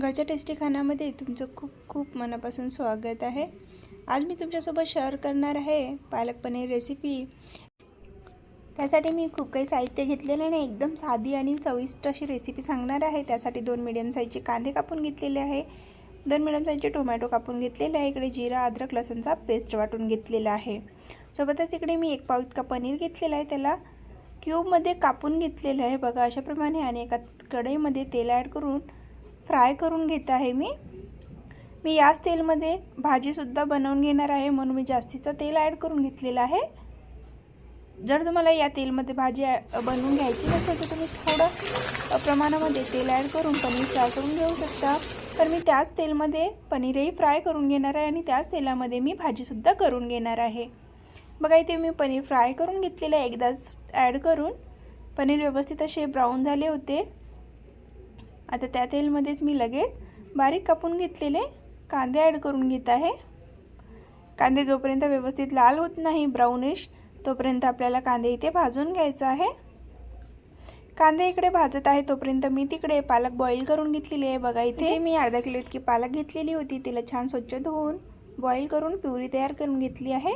घरच्या टेस्टी खाण्यामध्ये तुमचं खूप खूप मनापासून स्वागत आहे. आज मी तुमच्यासोबत शेअर करणार आहे पालक पनीर रेसिपी त्यासाठी मी खूप काही साहित्य घेतलेलं नाही एकदम साधी आणि चविष्ट अशी रेसिपी सांगणार आहे. त्यासाठी दोन मिडियम साईजचे कांदे कापून घेतलेले आहे. दोन मिडियम साईजचे टोमॅटो कापून घेतलेले आहे. इकडे जिरा अद्रक लसणचा पेस्ट वाटून घेतलेला आहे. सोबतच इकडे मी एक पाव इतका पनीर घेतलेला आहे. त्याला क्यूबमध्ये कापून घेतलेलं आहे. बघा अशाप्रमाणे आणि एका कढईमध्ये तेल ॲड करून फ्राय करून घेत आहे मी. मी याच तेलमध्ये भाजीसुद्धा बनवून घेणार आहे म्हणून मी जास्तीचं तेल ॲड करून घेतलेलं आहे. जर तुम्हाला या तेलमध्ये भाजी बनवून घ्यायची नसेल तर तुम्ही थोडं प्रमाणामध्ये तेल ॲड करून पनीर फ्राय करून घेऊ शकता. तर मी त्याच तेलमध्ये पनीरही फ्राय करून घेणार आहे आणि त्याच तेलामध्ये मी भाजीसुद्धा करून घेणार आहे. बघा इथे मी पनीर फ्राय करून घेतलेलं आहे. एकदाच ॲड करून. पनीर व्यवस्थित असे ब्राऊन झाले होते. आता त्या तेलमध्येच मी लगेच बारीक कापून घेतलेले कांदे ॲड करून घेत आहे. कांदे जोपर्यंत व्यवस्थित लाल होत नाही ब्राउनिश तोपर्यंत आपल्याला कांदे इथे भाजून घ्यायचा आहे. कांदे इकडे भाजत आहे तोपर्यंत मी तिकडे पालक बॉईल करून घेतलेली आहे. बघा इथे मी अर्धा किलो इतकी पालक घेतलेली होती. तिला छान स्वच्छ धुवून बॉईल करून प्युरी तयार करून घेतली आहे.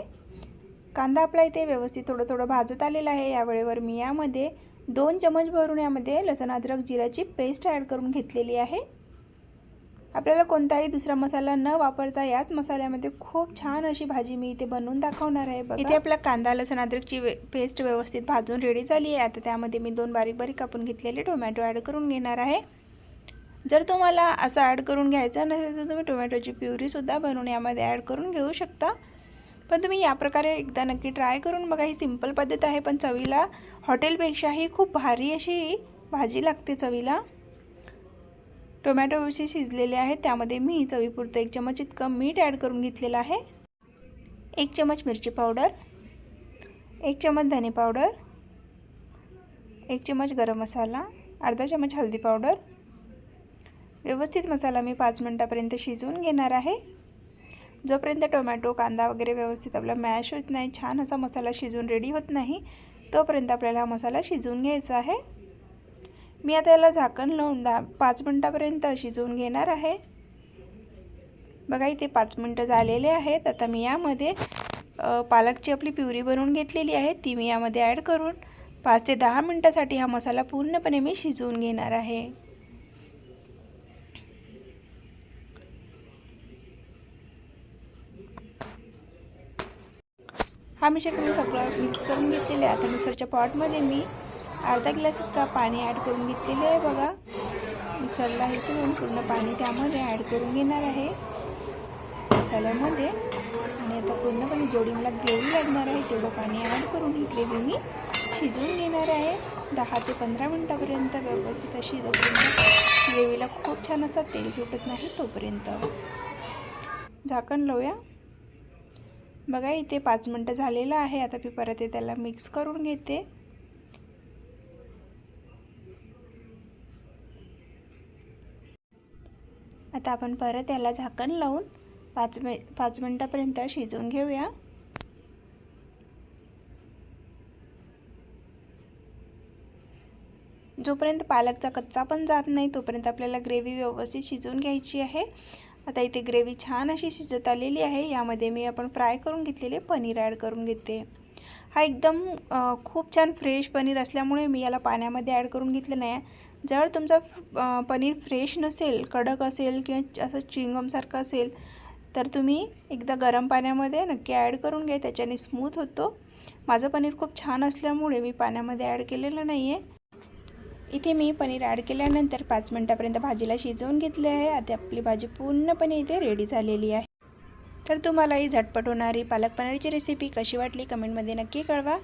कांदा आपला इथे व्यवस्थित थोडं थोडं भाजत आलेला आहे. यावेळेवर मी यामध्ये दोन चमच भरून यामध्ये लसण अद्रक जिराची पेस्ट ॲड करून घेतलेली आहे. आपल्याला कोणताही दुसरा मसाला न वापरता याच मसाल्यामध्ये खूप छान अशी भाजी मी इथे बनवून दाखवणार आहे. इथे आपला कांदा लसण अद्रकची पेस्ट व्यवस्थित भाजून रेडी झाली आहे. आता त्यामध्ये मी दोन बारीक बारीक कापून घेतलेले टोमॅटो ॲड करून घेणार आहे. जर तुम्हाला असं ॲड करून घ्यायचं नसेल तर तुम्ही टोमॅटोची प्युरीसुद्धा बनवून यामध्ये ॲड करून घेऊ शकता. पण तुम्ही या प्रकारे एकदा नक्की ट्राय करून बघा. ही सिंपल पद्धत आहे पण चवीला हॉटेलपेक्षाही खूप भारी अशी भाजी लागते चवीला. टोमॅटो असे शिजलेले आहेत त्यामध्ये मी चवीपुरतं एक चमच इतकं मीठ ॲड करून घेतलेलं आहे. एक चमच मिरची पावडर एक चमच धने पावडर एक चमच गरम मसाला अर्धा चमच हळदी पावडर. व्यवस्थित मसाला मी पाच मिनटापर्यंत शिजवून घेणार आहे. जोपर्यंत टोमॅटो कांदा वगैरे व्यवस्थित आपला मॅश होत नाही छान असा मसाला शिजून रेडी होत नाही तोपर्यंत आपल्याला हा मसाला शिजवून घ्यायचा आहे. मी आता याला झाकण लावून दहा पाच मिनटापर्यंत शिजवून घेणार आहे. बघा इथे पाच मिनटं झालेले आहेत. आता मी यामध्ये पालकची आपली प्युरी बनवून घेतलेली आहे. ती मी यामध्ये ॲड करून पाच ते दहा मिनटासाठी हा मसाला पूर्णपणे मी शिजवून घेणार आहे. हा मिक्सर मी सगळं मिक्स करून घेतलेलं आहे. आता मिक्सरच्या पॉटमध्ये मी अर्धा ग्लास इतका पाणी ॲड करून घेतलेलं आहे बघा. मिक्सरला हे सोडून पूर्ण पाणी त्यामध्ये ॲड करून घेणार आहे. मसाल्यामध्ये. आणि आता पूर्णपणे जेवढी मला ग्रेव्ही लागणार आहे. तेवढं पाणी ॲड करून ही ग्रेव्ही मी. शिजवून घेणार आहे. दहा ते पंधरा मिनटापर्यंत व्यवस्थित अशी ग्रेव्हीला खूप छान असा तेल सुटत नाही तोपर्यंत. झाकण लावूया. बघा इथे पाच मिनटं झालेलं आहे. आता मी परत ते त्याला मिक्स करून घेते. आता आपण परत याला झाकण लावून पाच मि पाच मिनटापर्यंत शिजवून घेऊया. जोपर्यंत पालकचा कच्चा पण जात नाही तोपर्यंत आपल्याला ग्रेव्ही व्यवस्थित शिजवून घ्यायची आहे. आता इथे ग्रेव्ही छान अशी शिजत आलेली आहे. यामध्ये मी आपण फ्राय करून घेतलेले पनीर ॲड करून घेते. हा एकदम खूप छान फ्रेश पनीर असल्यामुळे मी याला पाण्यामध्ये ॲड करून घेतलं नाही. जर तुमचा पनीर फ्रेश नसेल कडक असेल किंवा असं चिंगमसारखं असेल तर तुम्ही एकदा गरम पाण्यामध्ये नक्की ॲड करून घ्या. त्याच्याने स्मूथ होतो. माझं पनीर खूप छान असल्यामुळे मी पाण्यामध्ये ॲड केलेलं नाही आहे इथे मी पनीर ॲड केल्यानंतर पाच मिनटापर्यंत भाजीला शिजवून घेतले आहे. आता आपली भाजी पूर्णपणे इथे रेडी झालेली आहे. तर तुम्हाला ही झटपट होणारी पालक पनीरची रेसिपी कशी वाटली कमेंटमध्ये नक्की कळवा.